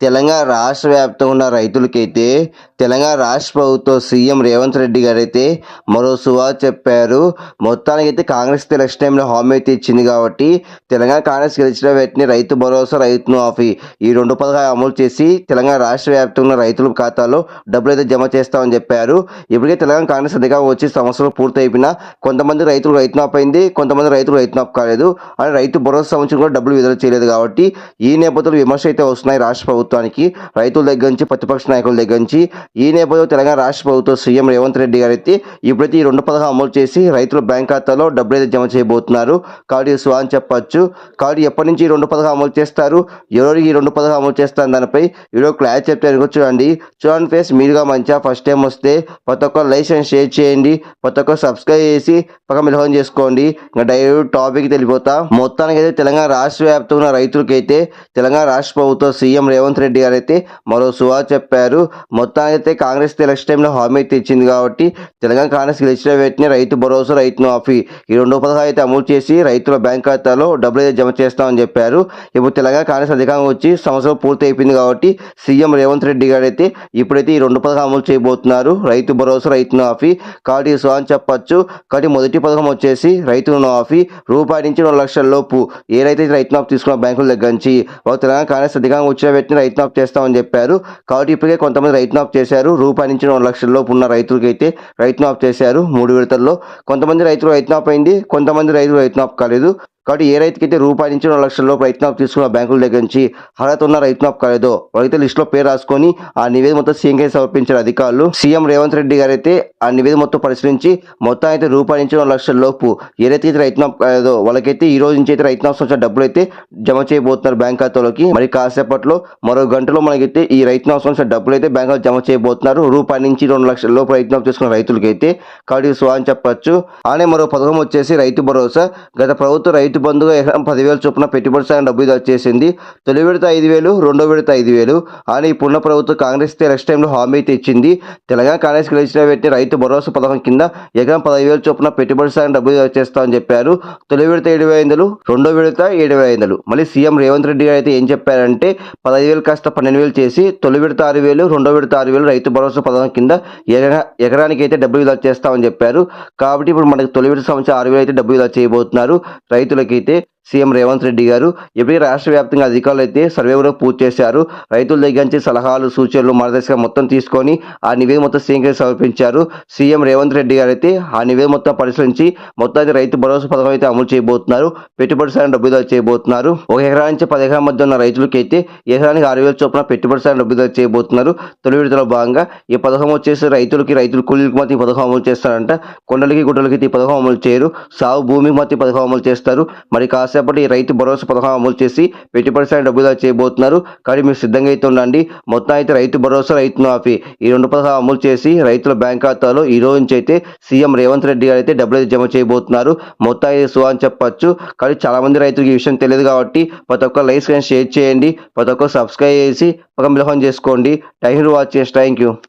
తెలంగాణ రాష్ట్ర వ్యాప్తంగా ఉన్న రైతులకైతే తెలంగాణ రాష్ట్ర ప్రభుత్వ సీఎం రేవంత్ రెడ్డి గారు అయితే మరో సువా చెప్పారు. మొత్తానికైతే కాంగ్రెస్ ఎలక్షన్ టైంలో హామీ అయితే ఇచ్చింది కాబట్టి తెలంగాణ కాంగ్రెస్ గెలిచిన వెంటనే రైతు భరోసా రైతును ఆఫీ ఈ రెండు పథకాలు అమలు చేసి తెలంగాణ రాష్ట్ర వ్యాప్తంగా ఉన్న రైతుల ఖాతాలో డబ్బులు అయితే జమ చేస్తామని చెప్పారు. ఇప్పటికే తెలంగాణ కాంగ్రెస్ అధికారం వచ్చి సంవత్సరం పూర్తయిపోయినా కొంతమంది రైతులు రైతు మాపు అయింది కొంతమంది రైతులు రైతు నాపు కాలేదు. అని రైతు భరోసా సంవత్సరం కూడా డబ్బులు విడుదల చేయలేదు కాబట్టి ఈ నేపథ్యంలో విమర్శ అయితే వస్తున్నాయి రాష్ట్ర ప్రభుత్వం. ప్రభుత్వానికి రైతుల దగ్గర నుంచి ప్రతిపక్ష నాయకుల దగ్గర నుంచి ఈ నేపథ్యంలో తెలంగాణ రాష్ట్ర ప్రభుత్వం సీఎం రేవంత్ రెడ్డి గారు అయితే ఇప్పుడైతే ఈ రెండు పథకం అమలు చేసి రైతుల బ్యాంక్ ఖాతాలో డబ్బులు అయితే జమ చేయబోతున్నారు. కాబట్టి ఇది సువా అని చెప్పచ్చు. కాబట్టి ఎప్పటి నుంచి ఈ రెండు పథకం అమలు చేస్తారు? ఎవరికి ఈ రెండు పథకం అమలు చేస్తారు? దానిపై వీడియో క్లాస్ చెప్తే చూడండి. చూడండి ఫేస్ మీరుగా మంచిగా ఫస్ట్ టైం వస్తే ప్రతి ఒక్క లైసెన్స్ షేర్ చేయండి. ప్రతి ఒక్క సబ్స్క్రైబ్ చేసి పక్క మిలహం చేసుకోండి. ఇంకా డైరెక్ట్ టాపిక్ తెలిపోతా మొత్తానికి అయితే తెలంగాణ రాష్ట్ర వ్యాప్తంగా రైతులకైతే తెలంగాణ రాష్ట్ర ప్రభుత్వం సీఎం రేవంత్ రెడ్డి గారు అయితే మరో సువా చెప్పారు. మొత్తానికి అయితే కాంగ్రెస్ ఎలక్షన్ టైంలో హామీ అయితే ఇచ్చింది కాబట్టి తెలంగాణ కాంగ్రెస్ గెలిచిన వెంటనే రైతు భరోసా రైతు మాఫీ ఈ రెండు పథకాలు అయితే అమలు చేసి రైతుల బ్యాంక్ ఖాతాలో డబ్బులు అయితే జమ చేస్తామని చెప్పారు. ఇప్పుడు తెలంగాణ కాంగ్రెస్ అధికారం వచ్చి సంవత్సరం పూర్తి అయిపోయింది కాబట్టి సీఎం రేవంత్ రెడ్డి గారు అయితే ఇప్పుడైతే ఈ రెండు పథకాలు అమలు చేయబోతున్నారు. రైతు భరోసా రైతు మాఫీ కాబట్టి ఈ సువా అని చెప్పొచ్చు. కాబట్టి మొదటి పథకం వచ్చేసి రైతు మాఫీ. రూపాయి నుంచి రెండు లక్షల లోపు ఏదైతే రైతు మాఫీ తీసుకున్న బ్యాంకుల దగ్గర నుంచి తెలంగాణ కాంగ్రెస్ అధికారం వచ్చిన వెంటనే రైతు నాప్ చేస్తామని చెప్పారు. కాబట్టి ఇప్పటికే కొంతమంది రైతు మాఫీ చేశారు. రూపాయి నుంచి రెండు లక్షల లోపు ఉన్న రైతులకి అయితే రైతు నాపు చేశారు మూడు విడతల్లో. కొంతమంది రైతులు రైతు మాఫీ అయింది కొంతమంది రైతులు రైతు నాపు కాలేదు. కాబట్టి ఏ రైతుకైతే రూపాయి నుంచి రెండు లక్షల లోపు రైతు మాఫీ తీసుకున్న బ్యాంకుల దగ్గర నుంచి అర్హత ఉన్న రైతు మాఫీ కాలేదో వాళ్ళైతే లిస్టులో పేరు రాసుకొని ఆ నివేదిక మొత్తం సీఎంకే సమర్పించారు అధికారులు సీఎం రేవంత్ రెడ్డి గారు అయితే ఆ నివేదిక మొత్తం పరిశీలించి మొత్తం అయితే రూపాయి నుంచి రెండు లక్షల లోపు ఏ రైతు అయితే రైతు మాఫీ కాలేదో వాళ్ళకైతే ఈ రోజు నుంచి అయితే రైతు మాఫీ సంవత్సరం డబ్బులు అయితే జమ చేయబోతున్నారు బ్యాంక్ ఖాతాలోకి. మరి కాసేపట్లో మరో గంటలో మనకైతే ఈ రైతు మాఫీ సంవత్సరం డబ్బులు అయితే బ్యాంకులో జమ చేయబోతున్నారు. రూపాయి నుంచి రెండు లక్షల లోపు రైతు మాఫీ తీసుకున్న రైతులకైతే కాబట్టి ఇది సువా అని మరో పథకం వచ్చేసి రైతు భరోసా. గత ప్రభుత్వం రైతు బంధుగా ఎకరం పదివేలు చొప్పున పెట్టుబడి సాయం డబ్బు వచ్చేసింది తొలి విడత ఐదు వేలు రెండో విడత ఐదు వేలు. అని ఇప్పుడున్న ప్రభుత్వం కాంగ్రెస్ ఎలక్షన్ టైంలో హామీ అయితే ఇచ్చింది. తెలంగాణ కాంగ్రెస్ గెలిచిన వెంటనే రైతు భరోసా పథకం కింద ఎకరం పదివేల చొప్పున పెట్టుబడి సాయం డబ్బు ఇది వచ్చేస్తామని చెప్పారు. తొలి విడత ఏడు వేల ఐదులు రెండో విడత ఏడు వేల ఐదులు మళ్ళీ సీఎం రేవంత్ రెడ్డి గారు అయితే ఏం చెప్పారంటే పదహైదు వేలు కాస్త పన్నెండు వేలు చేసి తొలి విడత ఆరు వేలు రెండో విడత ఆరు వేలు రైతు భరోసా పథకం కింద ఎకరా ఎకరానికి అయితే డబ్బులు విడుదల చేస్తామని చెప్పారు. కాబట్టి ఇప్పుడు మనకు తొలి విడత సంవత్సరం ఆరు వేలు అయితే డబ్బు విడుదల చేయబోతున్నారు. రైతులకైతే సీఎం రేవంత్ రెడ్డి గారు ఇప్పటికే రాష్ట్ర వ్యాప్తంగా అధికారులు అయితే సర్వే పూర్తి చేశారు. రైతుల దగ్గర నుంచి సలహాలు సూచనలు మార్గదర్శకం మొత్తం తీసుకొని ఆ నివేదిక మొత్తం సీఎంకి సమర్పించారు. సీఎం రేవంత్ రెడ్డి గారు అయితే ఆ నివేదిక మొత్తం పరిశీలించి మొత్తం అయితే రైతు భరోసా పథకం అయితే అమలు చేయబోతున్నారు. పెట్టుబడి సాయం డబ్బు చేయబోతున్నారు. ఒక ఎకరా నుంచి పది ఎకరాల మధ్య ఉన్న రైతులకి అయితే ఎకరానికి ఆరు వేల చొప్పున పెట్టుబడి సాయం డబ్బు చేయబోతున్నారు. తొలి విడతలో భాగంగా ఈ పథకం వచ్చేసి రైతులకి రైతుల కూలీలకు మాత్రం ఈ పథకం అమలు చేస్తారంట. కొండలకి గుడ్డలకి ఈ పథకం అమలు చేయరు. సాగు భూమికి మాత్రం ఈ పథకం అమలు చేస్తారు. మరి కాస్త కాసేపటి రైతు భరోసా పథకం అమలు చేసి పెట్టుబడి సాయం డబ్బులు చేయబోతున్నారు. కానీ మీరు సిద్ధంగా అయితే ఉండండి. మొత్తం అయితే రైతు భరోసా రైతు మాఫీ. ఈ రెండు పథకాలు అమలు చేసి రైతుల బ్యాంక్ ఖాతాలో ఈ రోజు నుంచి అయితే సీఎం రేవంత్ రెడ్డి గారు అయితే డబ్బులు అయితే జమ చేయబోతున్నారు. మొత్తం అయితే సువా అని చెప్పచ్చు. కానీ చాలా మంది రైతులకు ఈ విషయం తెలియదు కాబట్టి ప్రతి ఒక్క లైక్స్ కానీ షేర్ చేయండి. ప్రతి ఒక్క సబ్స్క్రైబ్ చేసి ఒక మిలహం చేసుకోండి. టైం వాచ్ చేసి థ్యాంక్ యూ.